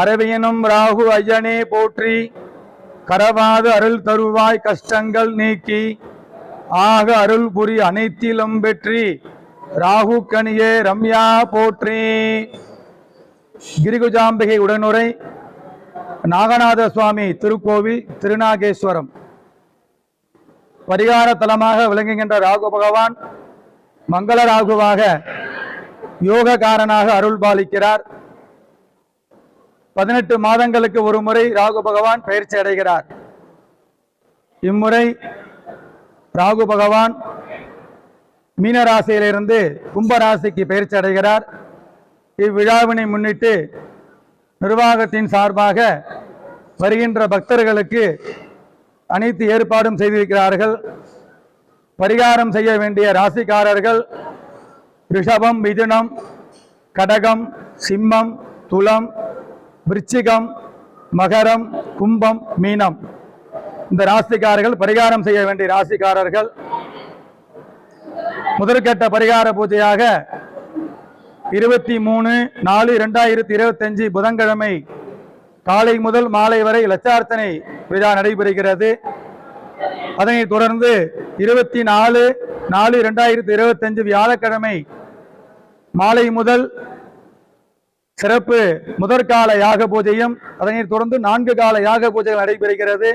அரவியனும் ராகு ஐயனே போற்றி கரவாது அருள் தருவாய் கஷ்டங்கள் நீக்கி ஆக அருள் புரி அனைத்திலும் வெற்றி ராகு கனியே ரம்யா போற்றி. கிரிகுஜாம்பிகை உடனுரை நாகநாத சுவாமி திருக்கோவில் திருநாகேஸ்வரம். பரிகார தலமாக விளங்குகின்ற ராகு பகவான் மங்கள ராகுவாக யோகக்காரனாக அருள் பாலிக்கிறார். பதினெட்டு மாதங்களுக்கு ஒரு முறை ராகு பகவான் பயிற்சி அடைகிறார். இம்முறை ராகு பகவான் மீனராசியிலிருந்து கும்பராசிக்கு பயிற்சி அடைகிறார். இவ்விழாவினை முன்னிட்டு நிர்வாகத்தின் சார்பாக வருகின்ற பக்தர்களுக்கு அனைத்து ஏற்பாடும் செய்திருக்கிறார்கள். பரிகாரம் செய்ய வேண்டிய ராசிக்காரர்கள் ரிஷபம் மிதுனம் கடகம் சிம்மம் துலம் விருச்சிகம் மகரம் கும்பம் மீனம். இந்த ராசிக்காரர்கள் பரிகாரம் செய்ய வேண்டிய ராசிக்காரர்கள். முதற்கட்ட பரிகார பூஜையாக இருபத்தி மூணு நாலு ரெண்டாயிரத்தி இருபத்தஞ்சு புதன்கிழமை காலை முதல் மாலை வரை லட்சார்த்தனை விழா நடைபெறுகிறது. அதனைத் தொடர்ந்து இருபத்தி நாலு நாலு ரெண்டாயிரத்தி இருபத்தஞ்சு வியாழக்கிழமை மாலை முதல் சிறப்பு முதற்கால யாக பூஜையும் அதனைத் தொடர்ந்து நான்கு கால யாக பூஜைகள் நடைபெறுகிறது.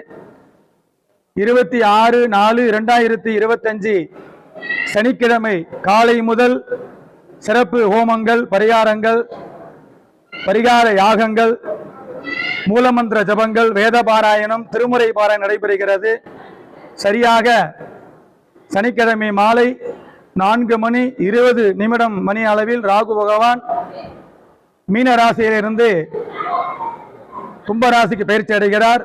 இருபத்தி ஆறு நாலு இரண்டாயிரத்தி இருபத்தஞ்சு சனிக்கிழமை காலை முதல் சிறப்பு ஹோமங்கள் பரிகாரங்கள் பரிகார யாகங்கள் மூலமந்திர ஜபங்கள் வேத பாராயணம் திருமுறை பாராயணம் நடைபெறுகிறது. சரியாக சனிக்கிழமை மாலை நான்கு மணி இருபது நிமிடம் மணி அளவில் ராகு பகவான் மீன ராசியிலிருந்து கும்பராசிக்கு பயிற்சி அடைகிறார்.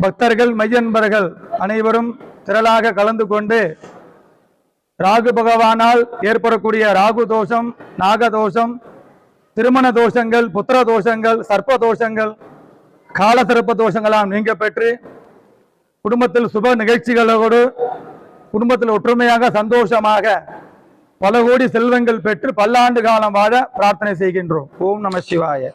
பக்தர்கள் மையன்பர்கள் அனைவரும் திரளாக கலந்து கொண்டு ராகு பகவானால் ஏற்படக்கூடிய ராகு தோஷம் நாக தோஷம் திருமண தோஷங்கள் புத்திர தோஷங்கள் சர்ப்ப தோஷங்கள் கால சிறப்பு தோஷங்களாம் நீங்க பெற்று குடும்பத்தில் சுப நிகழ்ச்சிகளோடு குடும்பத்தில் ஒற்றுமையாக சந்தோஷமாக பல கோடி செல்வங்கள் பெற்று பல்லாண்டு காலம் வாழ பிரார்த்தனை செய்கின்றோம். ஓம் நம சிவாய.